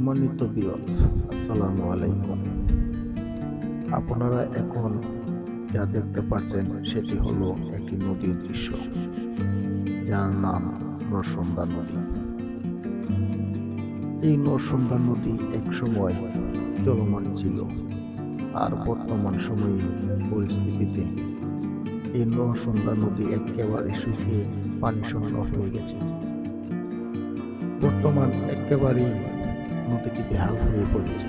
সম্মানিত বিরত আসসালামু আলাইকুম। আপনারা এখন যা দেখতে পাচ্ছেন, সেটি হলো একটি নদীর দৃশ্য, যার নাম নরসন্দা নদী। এই নরসন্দা নদী এক সময় চলমান ছিল, আর বর্তমান সময়ে পরিস্থিতিতে এই নরসন্দা নদী একেবারে শুকিয়ে পানি শূন্য হয়ে গেছে। বর্তমান একেবারে নদীটি বেহাল হয়ে পড়েছে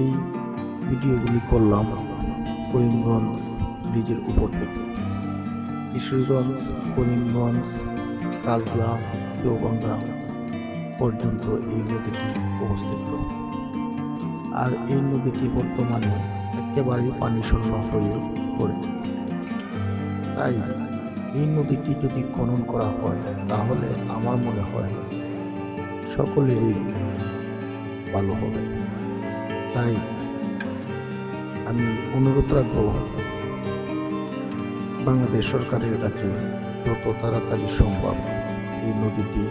এই ভিডিওগুলি করলাম করিমগঞ্জ ব্রিজের উপর থেকে। কিশোরগঞ্জ, করিমগঞ্জ কালগা চৌগঙ্গা পর্যন্ত এই নদীটি অবস্থিত। আর এই নদীটি বর্তমানে একেবারে পানি শূন্য হয়ে পড়েছে। তাই এই নদীটি যদি খনন করা হয়, তাহলে আমার মনে হয় সকলেরই ভালো হবে। তাই আমি অনুরোধ রাখব, বাংলাদেশ সরকারের কাছে যত তাড়াতাড়ি সম্ভব এই নদীটি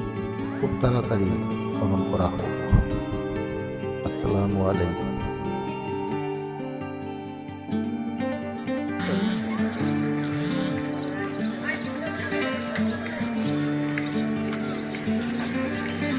খুব তাড়াতাড়ি খনন করা হোক। আসসালামু আলাইকুম।